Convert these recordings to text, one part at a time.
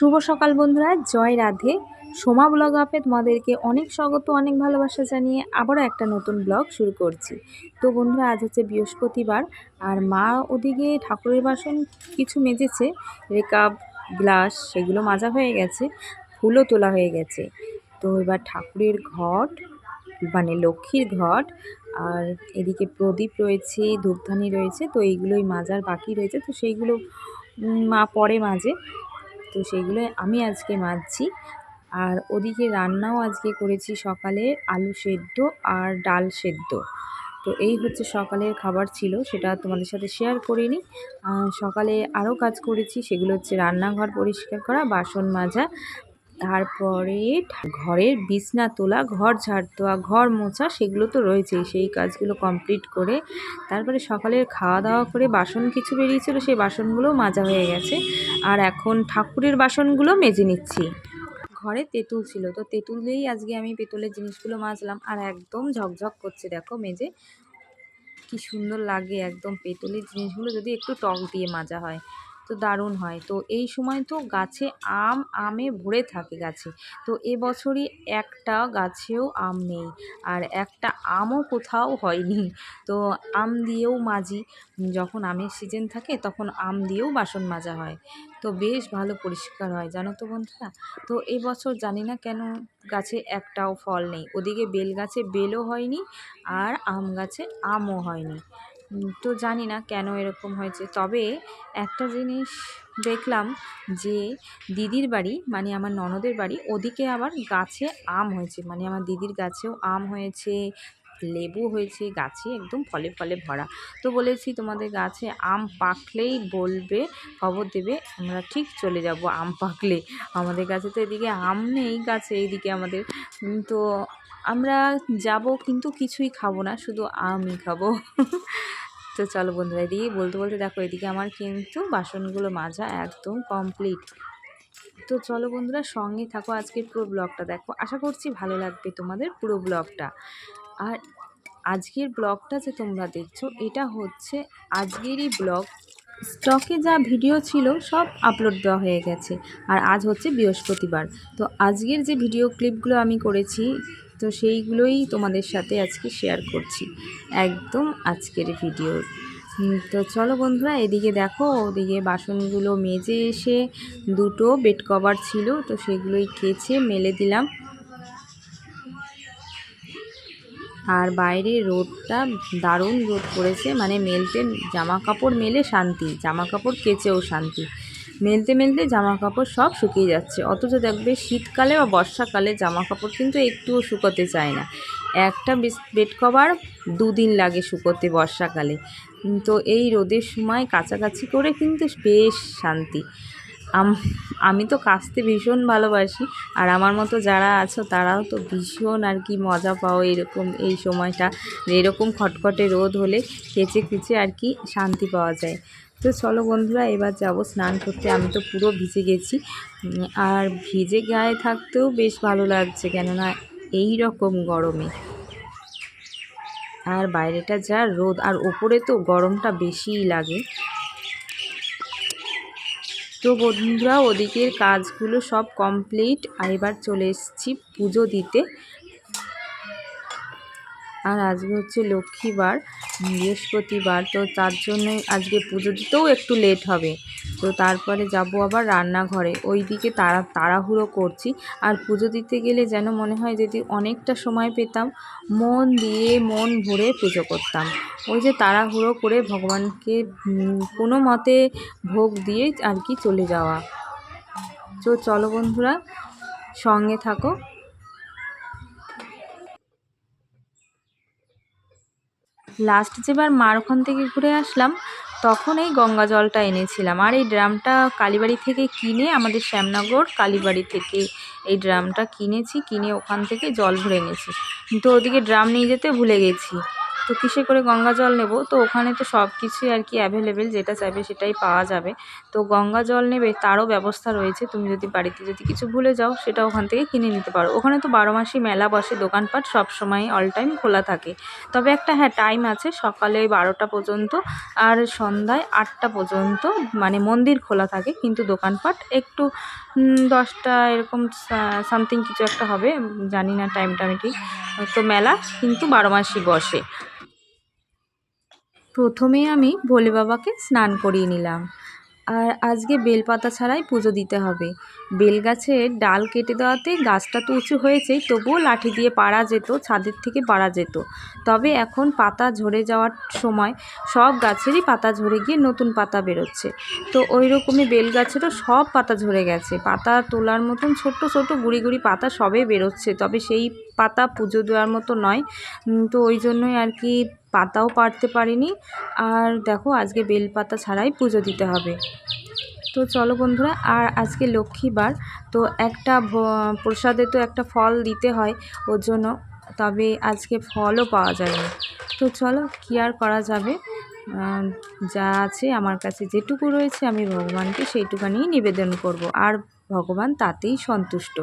শুভ সকাল বন্ধুরা, জয় রাধে। সোমা ব্লগ আপে তোমাদেরকে অনেক স্বাগত, অনেক ভালোবাসা জানিয়ে আবারও একটা নতুন ব্লগ শুরু করছি। তো বন্ধুরা, আজ হচ্ছে বৃহস্পতিবার, আর মা ওদিকে ঠাকুরের বাসন কিছু মেজেছে, রেকাপ, গ্লাস, সেগুলো মাজা হয়ে গেছে, ফুলও তোলা হয়ে গেছে। তো এবার ঠাকুরের ঘট মানে লক্ষ্মীর ঘট, আর এদিকে প্রদীপ রয়েছে, ধূপধানি রয়েছে, তো এইগুলোই মাজার বাকি রয়েছে, তো সেইগুলো মা পরে মাজে। তো সেগুলো আমি আজকে মাজছি। আর ওদিকে রান্নাও আজকে করেছি সকালে আলু সেদ্ধ আর ডাল সেদ্ধ। তো এই হচ্ছে সকালের খাবার ছিল, সেটা তোমাদের সাথে শেয়ার করিনি। আর সকালে আরও কাজ করেছি, সেগুলো হচ্ছে রান্নাঘর পরিষ্কার করা, বাসন মাজা তারপরে ঘরের বিছনা তোলা, ঘর ঝাড় দেওয়া, ঘর মোছা সেগুলো তো রয়েছেই। সেই কাজগুলো কমপ্লিট করে তারপরে সকালের খাওয়া দাওয়া করে বাসন কিছু বেরিয়েছিল, সেই বাসনগুলো মাজা হয়ে গেছে। আর এখন ঠাকুরের বাসনগুলো মেজে নিচ্ছি। ঘরে তেঁতুল ছিল, তো তেঁতুল দিয়েই আজকে আমি পেতলের জিনিসগুলো মাজলাম। আর একদম ঝকঝক করছে, দেখো মেজে। কি সুন্দর লাগে একদম পেতলের জিনিসগুলো যদি একটু টক দিয়ে মাজা হয়। তো দারুণ হয়। তো এই সময় তো গাছে আম, আমে ভরে থাকে গাছে। তো এবছরই একটা গাছেও আম নেই। আর একটা আমও কোথাও হয়নি। তো আম দিয়েও মাজি। যখন আমের সিজন থাকে, তখন আম দিয়েও বাসন মাজা হয়। তো বেশ ভালো পরিষ্কার হয়, জানো তো বন্ধুরা? তো এবছর জানি না কেন গাছে একটাও ফল নেই। ওদিকে বেল গাছে বেলও হয়নি আর আম গাছে আমও হয়নি। তো জানি না কেন এরকম হয়েছে। তবে একটা জিনিস দেখলাম যে দিদির বাড়ি মানে আমার ননদের বাড়ি, ওদিকে আবার গাছে আম হয়েছে। মানে আমার দিদির গাছেও আম হয়েছে, লেবু হয়েছে, গাছে একদম ফলে ফলে ভরা। তো বলেছি, তোমাদের গাছে আম পাকলেই বলবে, খবর দেবে, আমরা ঠিক চলে যাব আম পাকলে। আমাদের গাছে তো এদিকে আম নেই গাছে, এইদিকে আমাদের। তো আমরা যাব কিন্তু কিছুই খাব না, শুধু আমই খাব। তো চলো বন্ধুরা, এদিকে বলতে বলতে দেখো, এদিকে আমার কিন্তু বাসনগুলো মাজা একদম কমপ্লিট তো চলো বন্ধুরা সঙ্গে থাকো আজকের পুরো ব্লগটা দেখো। আশা করছি ভালো লাগবে তোমাদের পুরো ব্লগটা আর আজকের ব্লগটা যে তোমরা দেখছ, এটা হচ্ছে আজকেরই ব্লগ স্টকে যা ভিডিও ছিল, সব আপলোড দেওয়া হয়ে গেছে। আর আজ হচ্ছে বৃহস্পতিবার। তো আজকের যে ভিডিও ক্লিপগুলো আমি করেছি তো সেইগুলোই তোমাদের সাথে আজকে শেয়ার করছি, একদম আজকের ভিডিও তো চলো বন্ধুরা, এদিকে দেখো, ওদিকে বাসনগুলো মেজে এসে দুটো বেড কভার ছিল, তো সেগুলোই কেচে মেলে দিলাম। আর বাইরে রোদটা দারুণ রোদ পড়েছে মানে মেলতে জামা কাপড় মেলে শান্তি জামা কাপড় কেচেও শান্তি। মেলতে মেলতে জামা কাপড় সব শুকিয়ে যাচ্ছে। অথচ দেখবে শীতকালে বা বর্ষাকালে জামা কাপড় কিন্তু একটুও শুকোতে চায় না। একটা বেড কভার দুদিন লাগে শুকোতে বর্ষাকালে। তো এই রোদের সময় কাছাকাছি করে কিন্তু বেশ শান্তি। আম- তো কাচতে ভীষণ ভালোবাসি, আর আমার মতো যারা আছো তারাও তো ভীষণ আর কি মজা পাও এরকম এই সময়টা এরকম খটখটে রোদ হলে কেচে কুচে আর কি শান্তি পাওয়া যায়। তো চলো বন্ধুরা, এবার যাব স্নান করতে, আমি তো পুরো ভিজে গেছি। আর ভিজে গায়ে থাকতেও বেশ ভালো লাগছে, কেননা এই রকম গরমে। আর বাইরেটা যা রোদ, আর ওপরে তো গরমটা বেশিই লাগে। তো বন্ধুরা, ওদিকের কাজগুলো সব কমপ্লিট আর এবার চলে এসেছি পুজো দিতে। আর আজকে হচ্ছে লক্ষ্মীবার, বৃহস্পতিবার, তো তার জন্যই আজকে পুজো দিতেও একটু লেট হবে। তো তারপরে যাব আবার রান্নাঘরে। ওই দিকে তাড়া তাড়াহুড়ো করছি। আর পুজো দিতে গেলে যেন মনে হয় যদি অনেকটা সময় পেতাম, মন দিয়ে মন ভরে পুজো করতাম। ওই যে তাড়াহুড়ো করে ভগবানকে কোনো মতে ভোগ দিয়ে আর কি চলে যাওয়া। তো চলো বন্ধুরা, সঙ্গে থাকো। লাস্ট যেবার মার ওখান থেকে ঘুরে আসলাম তখন এই গঙ্গা জলটা এনেছিলাম। আর এই ড্রামটা কালীবাড়ি থেকে কিনে আমাদের শ্যামনগর কালীবাড়ি থেকে এই ড্রামটা কিনেছি, কিনে ওখান থেকে জল ভরে এনেছি। কিন্তু ওদিকে ড্রাম নিয়ে যেতে ভুলে গেছি। তো কিসে করে গঙ্গা জল নেব? তো ওখানে তো সব কিছুই আর কি অ্যাভেলেবেল যেটা চাইবে সেটাই পাওয়া যাবে। তো গঙ্গা জল নেবে, তারও ব্যবস্থা রয়েছে। তুমি যদি বাড়িতে যদি কিছু ভুলে যাও, সেটা ওখান থেকে কিনে নিতে পারো। ওখানে তো বারো মাসই মেলা বসে, দোকানপাট সব সময় অল টাইম খোলা থাকে। তবে একটা হ্যাঁ টাইম আছে, সকালে বারোটা পর্যন্ত আর সন্ধ্যায় আটটা পর্যন্ত মানে মন্দির খোলা থাকে, কিন্তু দোকানপাট একটু দশটা এরকম সামথিং কিছু একটা হবে জানি না টাইমটা আমি ঠিক। তো মেলা কিন্তু বারো মাসই বসে। প্রথমেই আমি ভোলে বাবাকে স্নান করিয়ে নিলাম। আর আজকে বেলপাতা ছাড়াই পুজো দিতে হবে। বেল গাছের ডাল কেটে দেওয়াতে গাছটা তো উঁচু হয়েছেই তবুও লাঠি দিয়ে পাড়া যেত, ছাদের থেকে পাড়া যেত। তবে এখন পাতা ঝরে যাওয়ার সময় সব গাছেরই পাতা ঝরে গিয়ে নতুন পাতা বেরোচ্ছে। তো ওই রকমই বেল গাছেরও সব পাতা ঝরে গেছে। পাতা তোলার মতন ছোট্ট ছোট্ট গুড়ি গুড়ি পাতা সবে বেরোচ্ছে, তবে সেই পাতা পুজো দেওয়ার মতো নয়। তো ওই জন্যই আর কি পাতাও পারতে পারিনি। আর দেখো, আজকে বেলপাতা ছাড়াই পুজো দিতে হবে। তো চলো বন্ধুরা, আর আজকে লক্ষ্মীবার, তো একটা প্রসাদে তো একটা ফল দিতে হয় ওর জন্য, তবে আজকে ফলও পাওয়া যায়নি। তো চলো, কী আর করা যাবে? যা আছে আমার কাছে যেটুকু রয়েছে, আমি ভগবানকে সেইটুকানিই নিবেদন করব। আর ভগবান তাতেই সন্তুষ্ট।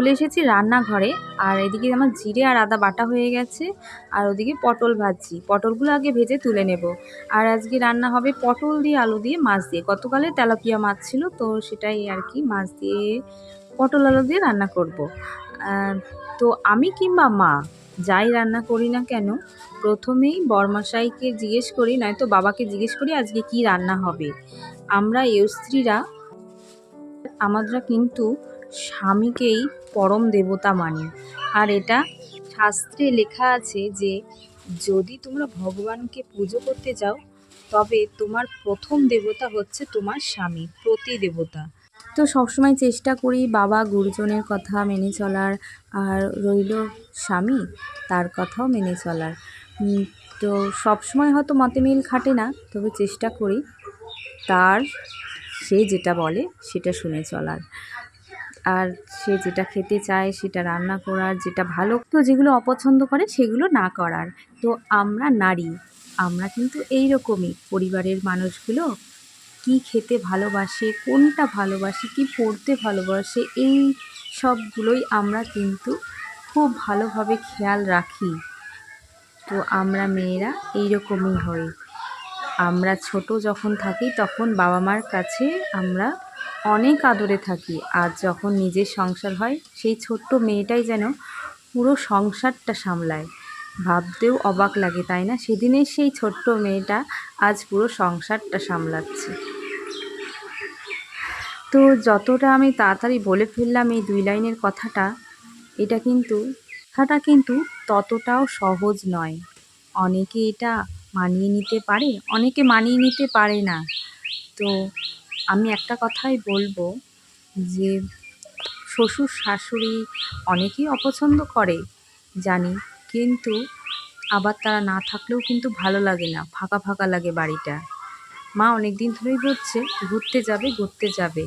চলে এসেছি রান্নাঘরে। আর এদিকে আমার জিরে আর আদা বাটা হয়ে গেছে। আর ওদিকে পটল ভাজছি। পটলগুলো আগে ভেজে তুলে নেব। আর আজকে রান্না হবে পটল দিয়ে আলু দিয়ে মাছ দিয়ে। গতকালে তেলাপিয়া মাছ ছিল, তো সেটাই আর কি মাছ দিয়ে, পটল আলু দিয়ে রান্না করব। তো আমি কিংবা মা যাই রান্না করি না কেন, প্রথমেই বরমাসাইকে জিজ্ঞেস করি, নয়তো বাবাকে জিজ্ঞেস করি আজকে কি রান্না হবে। আমরা এ স্ত্রীরা আমরা কিন্তু স্বামীকেই পরম দেবতা মানি। আর এটা শাস্ত্রে লেখা আছে যে, যদি তোমরা ভগবানকে পুজো করতে যাও, তবে তোমার প্রথম দেবতা হচ্ছে তোমার স্বামী, প্রতি দেবতা। তো সবসময় চেষ্টা করি বাবা গুরুজনের কথা মেনে চলার, আর রইল স্বামী, তার কথাও মেনে চলার। তো সবসময় হয়তো মতে মিল খাটে না, তবে চেষ্টা করি তার, সে যেটা বলে সেটা শুনে চলার। আর সে যেটা খেতে চায় সেটা রান্না করার, যেটা ভালো। তো যেগুলো অপছন্দ করে সেগুলো না করার। তো আমরা নারী, আমরা কিন্তু এই রকমই পরিবারের মানুষগুলো কি খেতে ভালোবাসে, কোনটা ভালোবাসে, কি পড়তে ভালোবাসে, এই সবগুলোই আমরা কিন্তু খুব ভালোভাবে খেয়াল রাখি। তো আমরা মেয়েরা এই রকমই হই। আমরা ছোট যখন থাকি তখন বাবা মার কাছে আমরা অনেক আদরে থাকি। আর যখন নিজের সংসার হয়, সেই ছোট্ট মেয়েটাই যেন পুরো সংসারটা সামলায়। ভাবতেও অবাক লাগে, তাই না? সেদিনের সেই ছোট্ট মেয়েটা আজ পুরো সংসারটা সামলাচ্ছে। তো যতটা আমি তাড়াতাড়ি বলে ফেললাম এই দুই লাইনের কথাটা, এটা কিন্তু, কথাটা কিন্তু ততটাও সহজ নয়। অনেকে এটা মানিয়ে নিতে পারে, অনেকে মানিয়ে নিতে পারে না। তো আমি একটা কথাই বলব যে শ্বশুর শাশুড়ি অনেকেই অপছন্দ করে, জানি, কিন্তু আবার তারা না থাকলেও কিন্তু ভালো লাগে না, ফাঁকা ফাঁকা লাগে বাড়িটা। মা অনেক দিন ধরেই বলছে ঘুরতে যাবে ঘুরতে যাবে।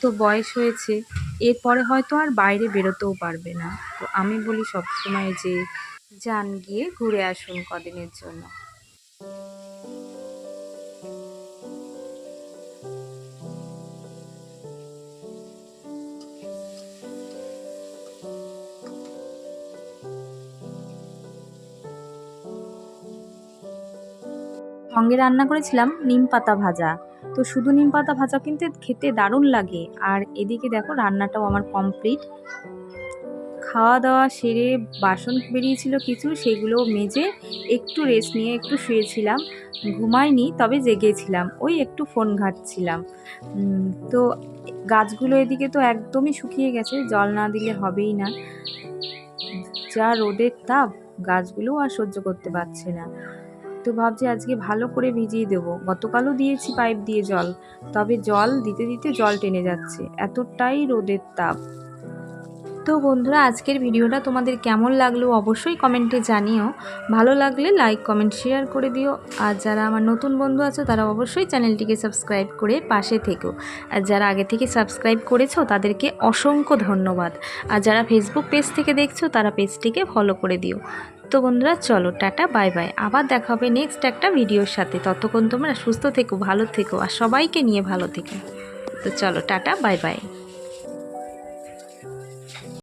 তো বয়স হয়েছে, এরপরে হয়তো আর বাইরে বেরোতেও পারবে না। তো আমি বলি সবসময় যে, যান গিয়ে ঘুরে আসুন কদিনের জন্য। সঙ্গে রান্না করেছিলাম নিম পাতা ভাজা। তো শুধু নিম পাতা ভাজা কিন্তু খেতে দারুণ লাগে। আর এদিকে দেখো রান্নাটাও আমার কমপ্লিট খাওয়া দাওয়া সেরে বাসন বেরিয়েছিল কিছু সেগুলো মেজে একটু রেস্ট নিয়ে একটু শুয়েছিলাম। ঘুমাইনি, তবে জেগেছিলাম। ওই একটু ফোন ঘাটছিলাম। তো গাছগুলো এদিকে তো একদমই শুকিয়ে গেছে, জল না দিলে হবেই না। যা রোদের তাপ, গাছগুলোও আর সহ্য করতে পারছে না। তো ভাবছি আজকে ভালো করে ভিজিয়ে দেবো। গতকালও দিয়েছি পাইপ দিয়ে জল, তবে জল দিতে দিতে জল টেনে যাচ্ছে। এতটাই রোদের তাপ। তো বন্ধুরা, আজকের ভিডিওটা তোমাদের কেমন লাগল অবশ্যই কমেন্টে জানিও। ভালো লাগলে লাইক, কমেন্ট, শেয়ার করে দিও। আর যারা আমার নতুন বন্ধু আছে, তারা অবশ্যই চ্যানেলটিকে সাবস্ক্রাইব করে পাশে থেকো। আর যারা আগে থেকে সাবস্ক্রাইব করেছ, তাদেরকে অসংখ্য ধন্যবাদ। আর যারা ফেসবুক পেজ থেকে দেখছ, তারা পেজটিকে ফলো করে দিও। তো বন্ধুরা, চলো, টাটা বাই বাই আবার দেখা হবে নেক্সট একটা ভিডিওর সাথে। ততক্ষণ তোমরা সুস্থ থেকো, ভালো থেকো, আর সবাইকে নিয়ে ভালো থেকো। তো চলো, টাটা বাই বাই